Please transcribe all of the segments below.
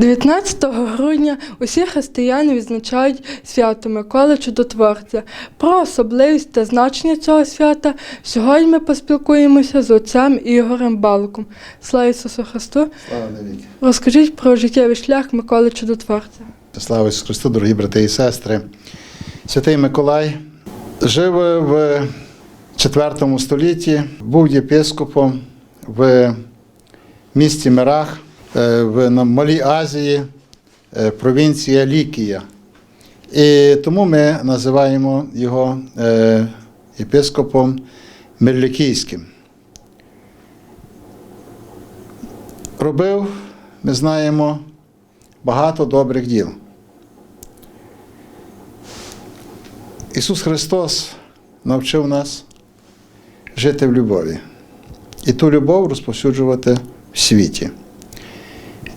19 грудня усі християни відзначають свято Миколи Чудотворця. Про особливість та значення цього свята сьогодні ми поспілкуємося з отцем Ігорем Балком. Слава Ісусу Христу! Слава навіки. Розкажіть про життєвий шлях Миколи Чудотворця. Слава Ісусу Христу, дорогі брати і сестри. Святий Миколай жив в IV столітті, був єпископом в місті Мирах, в Малій Азії, е, провінція Лікія. І тому ми називаємо його е, єпископом Мирлікійським. Робив, ми знаємо, багато добрих діл. Ісус Христос навчив нас жити в любові і ту любов розповсюджувати в світі.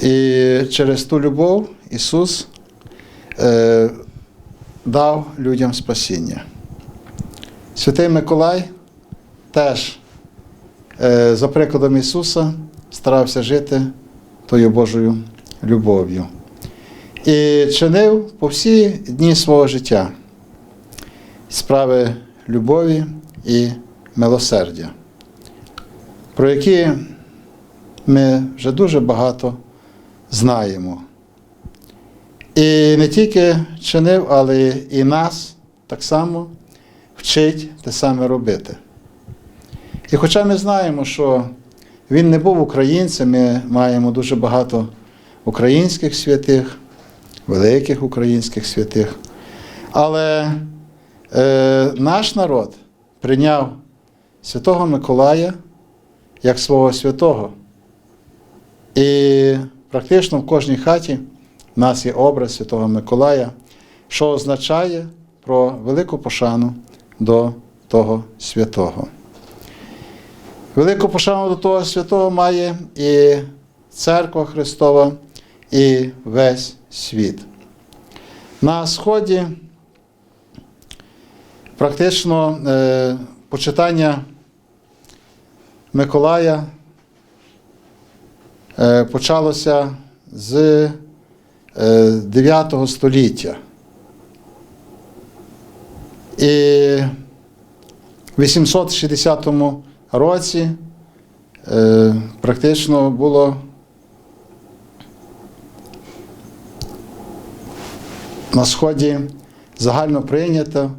І через ту любов Ісус е, дав людям спасіння. Святий Миколай теж, е, за прикладом Ісуса, старався жити тою Божою любов'ю. І чинив по всі дні свого життя справи любові і милосердя, про які ми вже дуже багато знаємо. І не тільки чинив, але і нас так само вчить те саме робити. І хоча ми знаємо, що він не був українцем, ми маємо дуже багато українських святих, великих українських святих. Але е, наш народ прийняв Святого Миколая як свого святого. І практично в кожній хаті в нас є образ Святого Миколая, що означає про велику пошану до того святого. Велику пошану до того святого має і Церква Христова, і весь світ. На Сході практично е, почитання Миколая почалося з е, 9 століття. І в 860 році е, практично було на Сході загально прийнято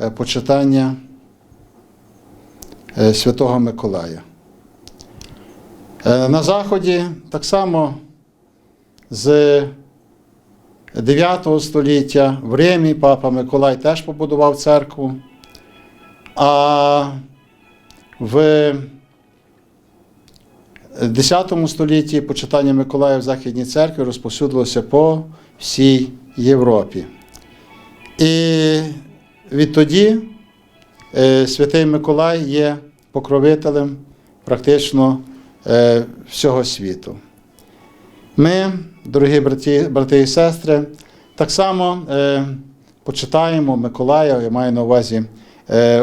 е, почитання е, Святого Миколая. Е, На Заході так само з 9 століття в Римі папа Миколай теж побудував церкву. А в 10 столітті почитання Миколая в Західній церкві розповсюдилося по всій Європі. І відтоді е, святий Миколай є покровителем практично всього світу. Ми, дорогі браті, брати і сестри, так само е, почитаємо Миколая, я маю на увазі е,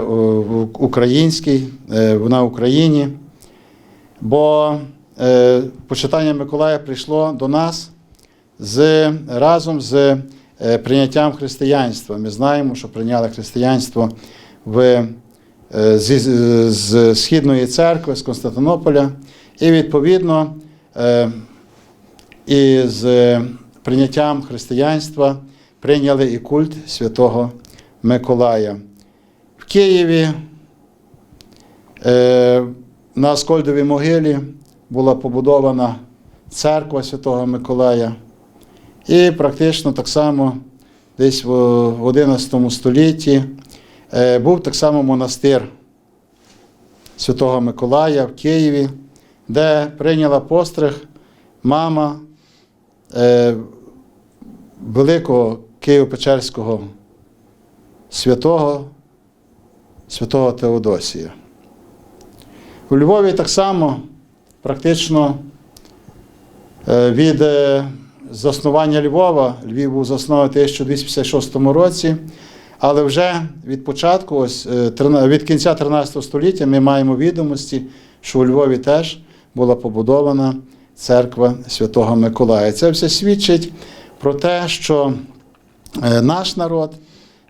український, е, на Україні, бо е, почитання Миколая прийшло до нас з, разом з е, прийняттям християнства. Ми знаємо, що прийняли християнство в, е, зі- з, з Східної церкви, з Константинополя, і відповідно е, і з прийняттям християнства прийняли і культ святого Миколая. В Києві е, на Аскольдовій могилі була побудована церква Святого Миколая. І практично так само десь в XI столітті е, був так само монастир Святого Миколая в Києві, де прийняла постриг мама е, великого Києво-Печерського святого, святого Теодосія. У Львові так само практично е, від е, заснування Львова, Львів був заснований в 1256 році, але вже від початку, ось, е, від кінця 13 століття ми маємо відомості, що у Львові теж була побудована церква Святого Миколая. Це все свідчить про те, що е, наш народ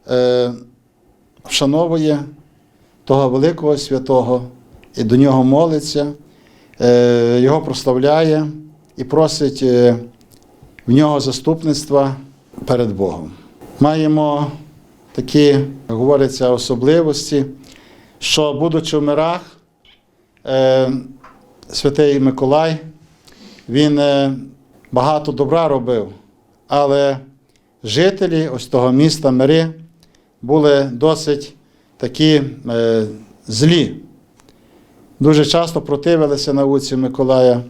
е, вшановує того великого святого і до нього молиться, е, його прославляє і просить в нього заступництва перед Богом. Маємо такі, як говориться, особливості, що, будучи в мирах, святий Миколай, він е, багато добра робив, але жителі ось того міста Мири були досить такі е, злі. Дуже часто противилися науці Миколая.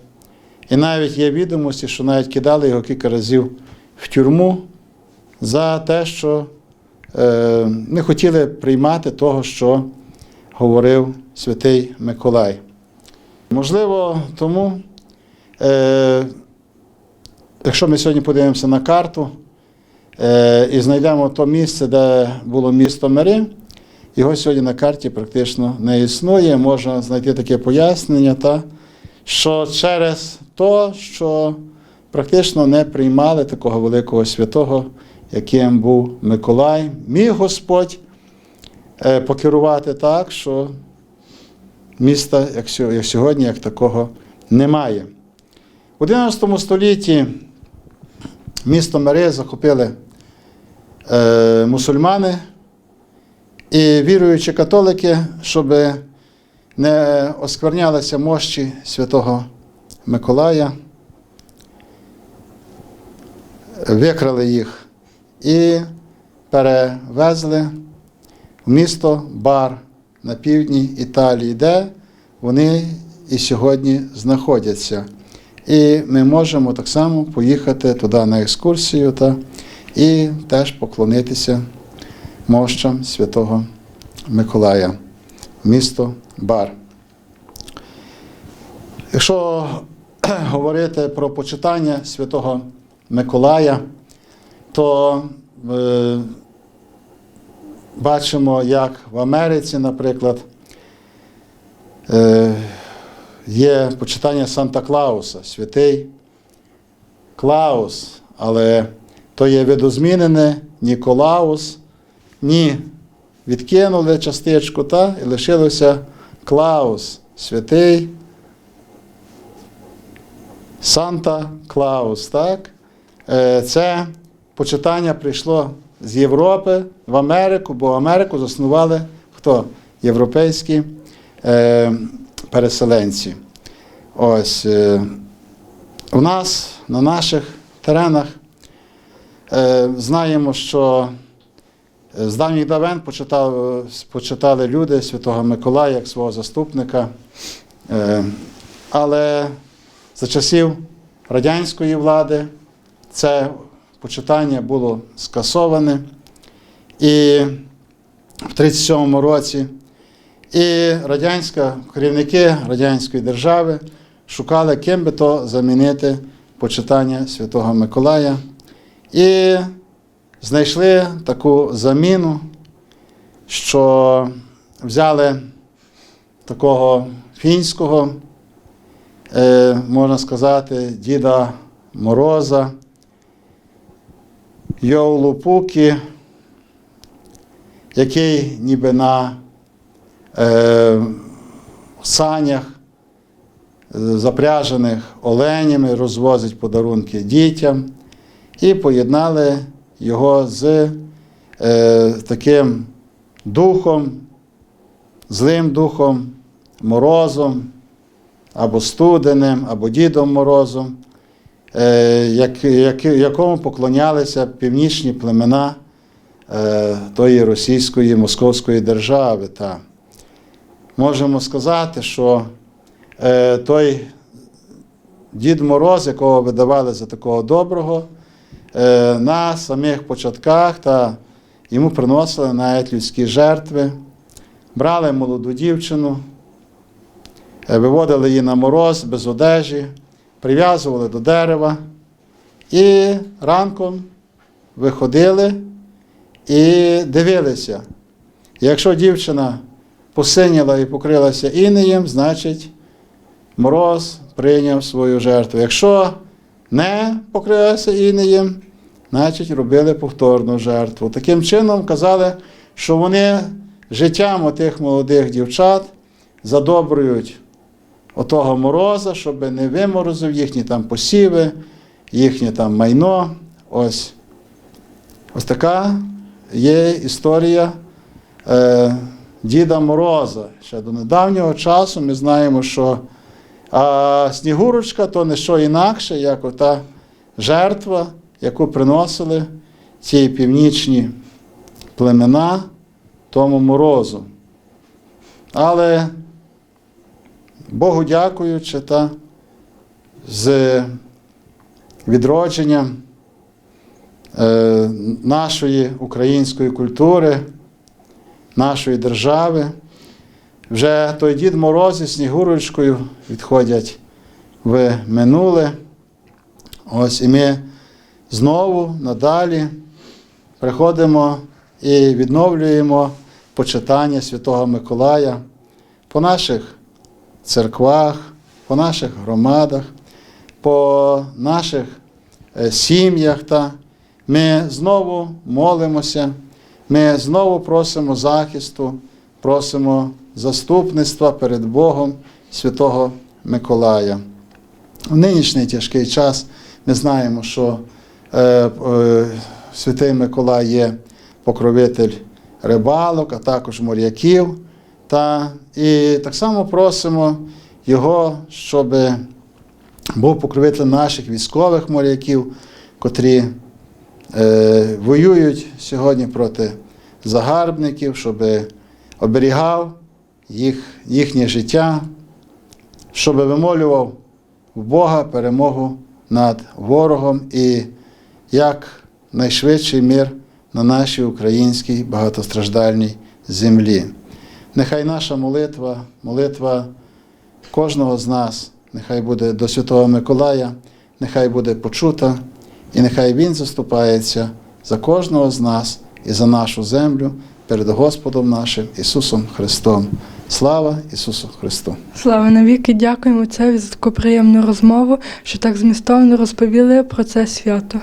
І навіть є відомості, що навіть кидали його кілька разів в тюрму за те, що е, не хотіли приймати того, що говорив святий Миколай. Можливо, тому, е, якщо ми сьогодні подивимося на карту е, і знайдемо то місце, де було місто Мири, його сьогодні на карті практично не існує. Можна знайти таке пояснення, та, що через те, що практично не приймали такого великого святого, яким був Миколай, міг Господь е, покерувати так, що міста, як сьогодні, як такого немає. У 11 столітті місто Мири захопили е, мусульмани і віруючі католики, щоб не осквернялися мощі святого Миколая, викрали їх і перевезли в місто Бар на півдні Італії, де вони і сьогодні знаходяться. І ми можемо так само поїхати туди на екскурсію та, і теж поклонитися мощам святого Миколая, місто Бар. Якщо говорити про почитання святого Миколая, то е, бачимо, як в Америці, наприклад, е, є почитання Санта Клауса, святий Клаус, але то є видозмінене Ніколаус, ні, відкинули частичку та і лишилося Клаус, святий Санта Клаус. Так? Е, Це почитання прийшло з Європи в Америку, бо Америку заснували хто? Європейські е, переселенці. Ось е, у нас на наших теренах е, знаємо, що з давніх давен почитали люди Святого Миколая як свого заступника. Е, Але за часів радянської влади це почитання було скасоване. І в 1937 році і радянська, керівники Радянської держави шукали, ким би то замінити почитання Святого Миколая. І знайшли таку заміну, що взяли такого фінського, е, можна сказати, Діда Мороза, Йоулу Пукі, який ніби на е, санях, е, запряжених оленями, розвозить подарунки дітям, і поєднали його з е, таким духом, злим духом, морозом, або студенем, або Дідом Морозом, як, як, якому поклонялися північні племена е, тої російської московської держави. Та. Можемо сказати, що е, той Дід Мороз, якого видавали за такого доброго, е, на самих початках та йому приносили навіть людські жертви, брали молоду дівчину, е, виводили її на мороз без одежі, прив'язували до дерева і ранком виходили і дивилися. Якщо дівчина посиніла і покрилася інеєм, значить мороз прийняв свою жертву. Якщо не покривався інеєм, значить робили повторну жертву. Таким чином казали, що вони життям отих молодих дівчат задобрують отого мороза, щоб не виморозив їхні там посіви, їхнє там майно. Ось. Ось така є історія е, Діда Мороза. Ще до недавнього часу ми знаємо, що а Снігурочка то не що інакше, як ота жертва, яку приносили ці північні племена тому морозу. Але Богу дякуючи та з відродженням е, нашої української культури, нашої держави. Вже той Дід Мороз із Снігурочкою відходять в минуле. Ось і ми знову надалі приходимо і відновлюємо почитання Святого Миколая по наших церквах, по наших громадах, по наших е, сім'ях. Та ми знову молимося, ми знову просимо захисту, просимо заступництва перед Богом Святого Миколая. В нинішній тяжкий час ми знаємо, що е, е, Святий Миколай є покровитель рибалок, а також моряків. Та, і так само просимо Його, щоб був покровителем наших військових моряків, котрі е, воюють сьогодні проти загарбників, щоб оберігав їх, їхнє життя, щоб вимолював в Бога перемогу над ворогом і як найшвидший мир на нашій українській багатостраждальній землі. Нехай наша молитва, молитва кожного з нас, нехай буде до Святого Миколая, нехай буде почута, і нехай Він заступається за кожного з нас і за нашу землю перед Господом нашим Ісусом Христом. Слава Ісусу Христу! Слава навіки, дякуємо Отцеві за таку приємну розмову, що так змістовно розповіли про це свято.